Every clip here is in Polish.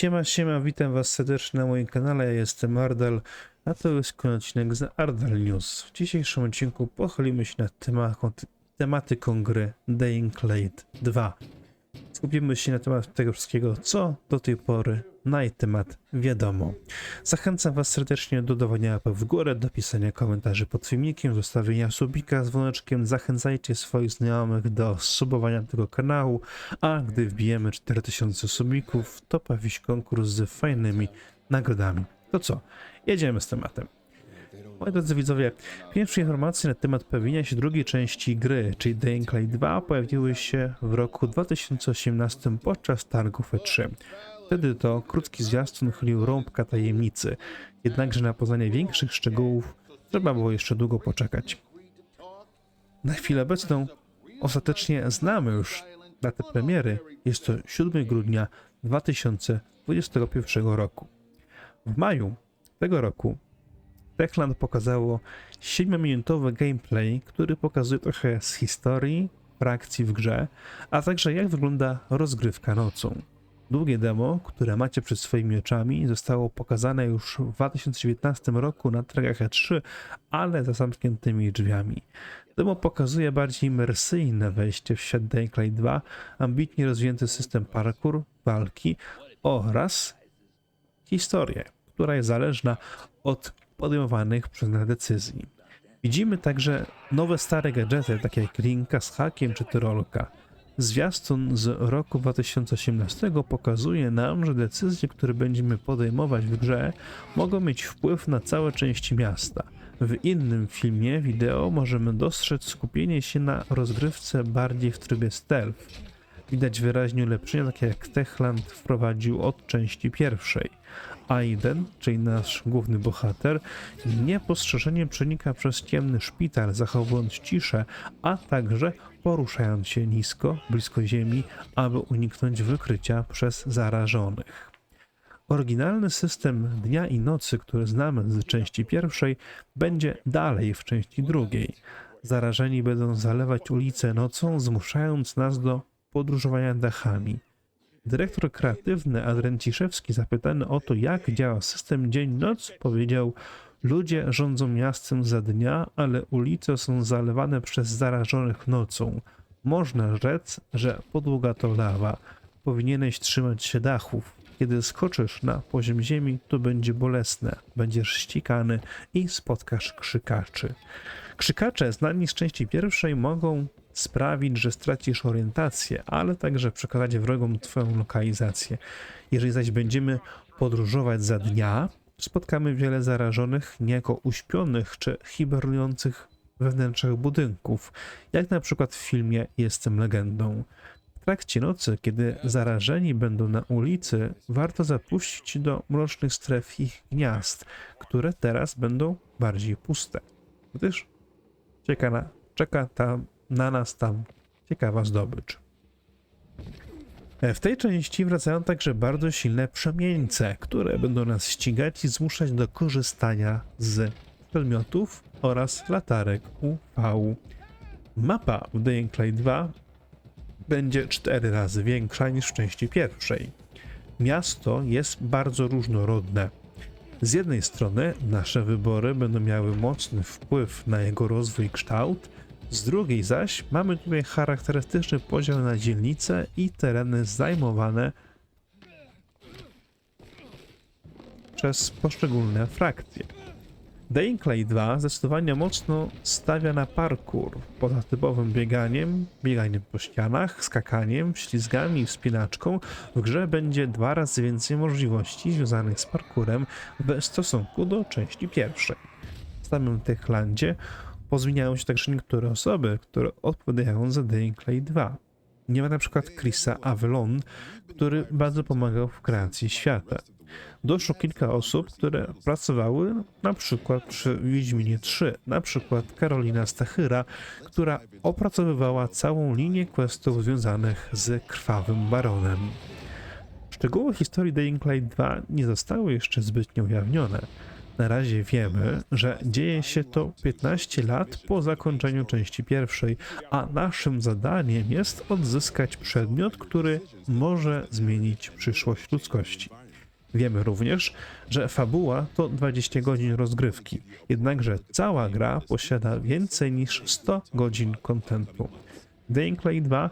Siema, siema, witam was serdecznie na moim kanale, ja jestem Ardal, a to jest kolejny odcinek z Ardal News. W dzisiejszym odcinku pochylimy się nad tematyką, gry Dying Light 2. Skupimy się na temat tego wszystkiego, co do tej pory na jej temat wiadomo. Zachęcam was serdecznie do dawania łapek w górę, do pisania komentarzy pod filmikiem, zostawienia subika z dzwoneczkiem, zachęcajcie swoich znajomych do subowania tego kanału, a gdy wbijemy 4000 subików, to pojawi się konkurs z fajnymi nagrodami. To co? Jedziemy z tematem. Moi drodzy widzowie, pierwsze informacje na temat pojawienia się drugiej części gry, czyli Dying Light 2, pojawiły się w roku 2018 podczas targów E3. Wtedy to krótki zwiastun chylił rąbka tajemnicy, jednakże na poznanie większych szczegółów trzeba było jeszcze długo poczekać. Na chwilę obecną ostatecznie znamy już datę premiery, jest to 7 grudnia 2021 roku. W maju tego roku Techland pokazało 7-minutowy gameplay, który pokazuje trochę z historii, frakcji w grze, a także jak wygląda rozgrywka nocą. Długie demo, które macie przed swoimi oczami, zostało pokazane już w 2019 roku na targach E3, ale za zamkniętymi drzwiami. Demo pokazuje bardziej imersyjne wejście w świat Dying Light 2, ambitnie rozwinięty system parkour, walki oraz historię, która jest zależna od podejmowanych przez nas decyzji. Widzimy także nowe stare gadżety, takie jak linka z hakiem czy tyrolka. Zwiastun z roku 2018 pokazuje nam, że decyzje, które będziemy podejmować w grze, mogą mieć wpływ na całe części miasta. W innym filmie wideo możemy dostrzec skupienie się na rozgrywce bardziej w trybie stealth. Widać wyraźnie ulepszenia, takie jak Techland wprowadził od części pierwszej. Aiden, czyli nasz główny bohater, niepostrzeżenie przenika przez ciemny szpital, zachowując ciszę, a także poruszając się nisko, blisko ziemi, aby uniknąć wykrycia przez zarażonych. Oryginalny system dnia i nocy, który znamy z części pierwszej, będzie dalej w części drugiej. Zarażeni będą zalewać ulice nocą, zmuszając nas do podróżowania dachami. Dyrektor kreatywny Adrian Ciszewski, zapytany o to, jak działa system dzień-noc, powiedział: Ludzie rządzą miastem za dnia, ale ulice są zalewane przez zarażonych nocą. Można rzec, że podłoga to lawa. Powinieneś trzymać się dachów. Kiedy skoczysz na poziom ziemi, to będzie bolesne. Będziesz ścikany i spotkasz krzykaczy. Krzykacze, znani z części pierwszej, mogą sprawić, że stracisz orientację, ale także przekazać wrogom Twoją lokalizację. Jeżeli zaś będziemy podróżować za dnia, spotkamy wiele zarażonych, niejako uśpionych czy hibernujących we wnętrzach budynków, jak na przykład w filmie Jestem legendą. W trakcie nocy, kiedy zarażeni będą na ulicy, warto zapuścić do mrocznych stref ich gniazd, które teraz będą bardziej puste, gdyż czeka, na, czeka tam na nas tam ciekawa zdobycz. E, W tej części wracają także bardzo silne przemieńce, które będą nas ścigać i zmuszać do korzystania z przedmiotów oraz latarek UV. Mapa w Dying Light 2 będzie 4 razy większa niż w części pierwszej. Miasto jest bardzo różnorodne. Z jednej strony nasze wybory będą miały mocny wpływ na jego rozwój kształt, z drugiej zaś mamy tutaj charakterystyczny podział na dzielnice i tereny zajmowane przez poszczególne frakcje. Light 2 zdecydowanie mocno stawia na parkour, poza typowym bieganiem, bieganiem po ścianach, skakaniem, ślizgami i wspinaczką, w grze będzie dwa razy więcej możliwości związanych z parkurem w stosunku do części pierwszej. W samym Techlandzie pozmieniają się także niektóre osoby, które odpowiadają za Dying Light 2. Nie ma na przykład Chrisa Avalon, który bardzo pomagał w kreacji świata. Doszło kilka osób, które pracowały na przykład przy Wiedźminie 3, na przykład Karolina Stachyra, która opracowywała całą linię questów związanych z Krwawym Baronem. Szczegóły historii Dying Light 2 nie zostały jeszcze zbytnio ujawnione. Na razie wiemy, że dzieje się to 15 lat po zakończeniu części pierwszej, a naszym zadaniem jest odzyskać przedmiot, który może zmienić przyszłość ludzkości. Wiemy również, że fabuła to 20 godzin rozgrywki, jednakże cała gra posiada więcej niż 100 godzin kontentu. W Light 2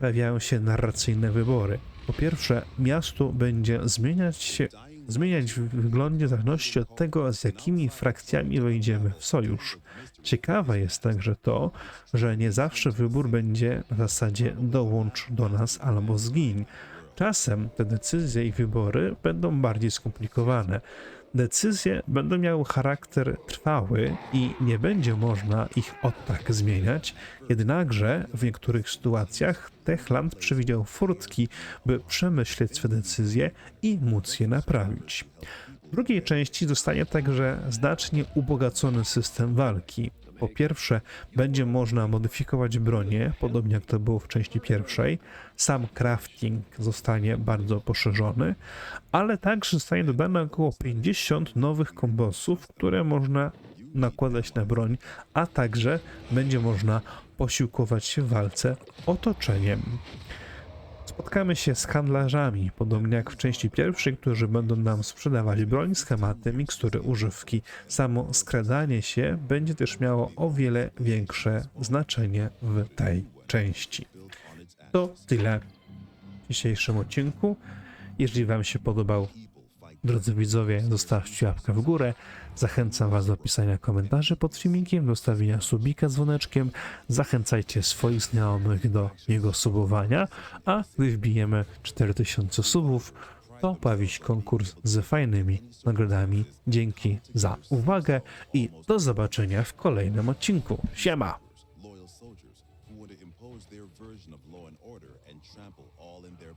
pojawiają się narracyjne wybory. Po pierwsze, miasto będzie zmieniać się, zmieniać w wyglądzie w zależności od tego, z jakimi frakcjami wejdziemy w sojusz. Ciekawe jest także to, że nie zawsze wybór będzie na zasadzie dołącz do nas albo zgiń. Czasem te decyzje i wybory będą bardziej skomplikowane. Decyzje będą miały charakter trwały i nie będzie można ich od tak zmieniać, jednakże w niektórych sytuacjach Techland przewidział furtki, by przemyśleć swe decyzje i móc je naprawić. W drugiej części zostanie także znacznie ubogacony system walki. Po pierwsze, będzie można modyfikować bronię, podobnie jak to było w części pierwszej. Sam crafting zostanie bardzo poszerzony, ale także zostanie dodane około 50 nowych kombosów, które można nakładać na broń, a także będzie można posiłkować się w walce otoczeniem. Spotkamy się z handlarzami, podobnie jak w części pierwszej, którzy będą nam sprzedawać broń, schematy, mikstury, używki. Samo skradanie się będzie też miało o wiele większe znaczenie w tej części. To tyle w dzisiejszym odcinku. Jeżeli Wam się podobał, drodzy widzowie, zostawcie łapkę w górę. Zachęcam Was do pisania komentarzy pod filmikiem, do stawienia subika dzwoneczkiem. Zachęcajcie swoich znajomych do jego subowania, a gdy wbijemy 4000 subów, to pojawi się konkurs z fajnymi nagrodami. Dzięki za uwagę i do zobaczenia w kolejnym odcinku. Siema! impose their version of law and order and trample all in their.